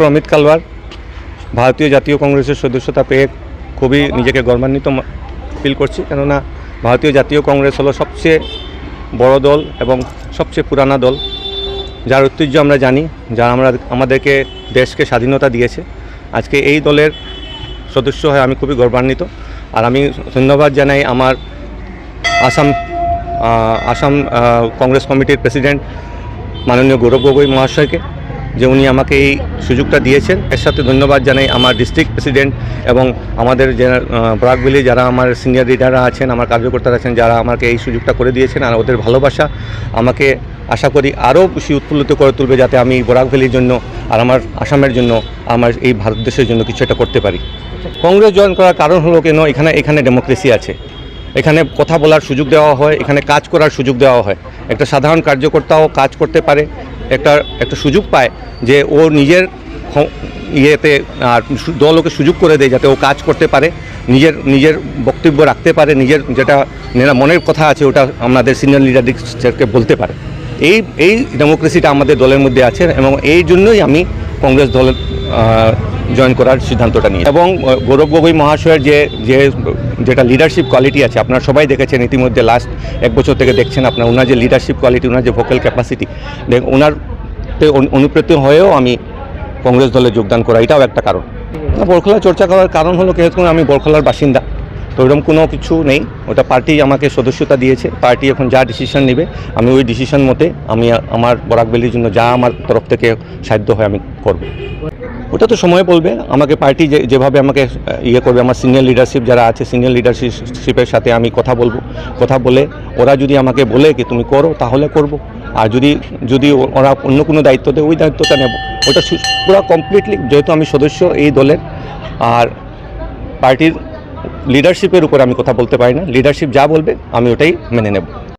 Doctor Amit কালওয়ার ভারতীয় জাতীয় কংগ্রেসের সদস্যতা পেয়ে খুবই নিজেকে গর্বান্বিত ফিল করছি। কেননা ভারতীয় জাতীয় কংগ্রেস হলো সবচেয়ে বড় দল এবং সবচেয়ে পুরানা দল। যার ঐতিহ্য আমরা জানি যারা আমরা আমাদেরকে দেশকে স্বাধীনতা দিয়েছে। আজকে এই দলের সদস্য হয়ে আমি খুবই গর্বান্বিত। আর আমি ধন্যবাদ জানাই আমার আসাম আসাম কংগ্রেস কমিটির প্রেসিডেন্ট মাননীয় গৌরব গগৈ মহাশয়কে। যে উনি আমাকে এই সুযোগটা দিয়েছেন। এর সাথে ধন্যবাদ জানাই আমার ডিস্ট্রিক্ট প্রেসিডেন্ট এবং আমাদের ব্রাকবিলি যারা আমার সিনিয়র লিডাররা আছেন, আমার কার্যকর্তারা আছেন, যারা আমাকে এই সুযোগটা করে দিয়েছেন আর ওদের ভালোবাসা। আমাকে আশা করি আরও বেশি উৎফুল্লিত করে তুলবে যাতে আমি বরাক ভ্যালির জন্য আর আমার আসামের জন্য, আমার এই ভারত দেশের জন্য কিছু একটা করতে পারি। কংগ্রেস জয়েন করার কারণ হলো কেন? এখানে এখানে ডেমোক্রেসি আছে। এখানে কথা বলার সুযোগ দেওয়া হয়, এখানে কাজ করার সুযোগ দেওয়া হয়। একটা সাধারণ কার্যকর্তাও কাজ করতে পারে একটা একটা সুযোগ পায় যে ও নিজের ইয়েতে আর দল ওকে সুযোগ করে দেয় যাতে ও কাজ করতে পারে, নিজের নিজের বক্তব্য রাখতে পারে, নিজের যেটা মনের কথা আছে ওটা আমাদের সিনিয়র লিডারদেরকে বলতে পারে। এই এই ডেমোক্রেসিটা আমাদের দলের মধ্যে আছে এবং এই জন্যই আমি কংগ্রেস দলের জয়েন করার সিদ্ধান্তটা নিই এবং গৌরব গগৈ মহাশয়ের যে যে, যেটা লিডারশিপ কোয়ালিটি আছে, আপনারা সবাই দেখেছেন ইতিমধ্যে লাস্ট এক বছর থেকে দেখছেন আপনার, ওনার যে লিডারশিপ কোয়ালিটি ওনার যে ভোকাল ক্যাপাসিটি দেখ, ওনার অনুপ্রেরিত হয়েও আমি কংগ্রেস দলে যোগদান করা, এটাও একটা কারণ। বরখলা চর্চা করার কারণ হলো যেহেতু আমি বরখলার বাসিন্দা, তো ওইরকম কোনো কিছু নেই। ওটা পার্টি আমাকে সদস্যতা দিয়েছে পার্টি এখন যা ডিসিশন নেবে, আমি ওই ডিসিশন মতে আমি আমার বরাকবেলির জন্য যা আমার তরফ থেকে সাধ্য হয় আমি করব। ওটা তো সময় বলবে। আমাকে পার্টি যেভাবে আমাকে ইয়ে করবে, আমার সিনিয়র লিডারশিপ যারা আছে সিনিয়র লিডারশিপের সাথে আমি কথা বলব। কথা বলে ওরা যদি আমাকে বলে কি তুমি করো, তাহলে করব। আর যদি যদি ওরা অন্য কোনো দায়িত্ব দেয়, ওই দায়িত্বটা নেব। ওটা পুরো কমপ্লিটলি যেহেতু আমি সদস্য এই দলের, আর পার্টির লিডারশিপের উপর আমি কথা বলতে পারি না। লিডারশিপ যা বলবে, আমি ওটাই মেনে নেব।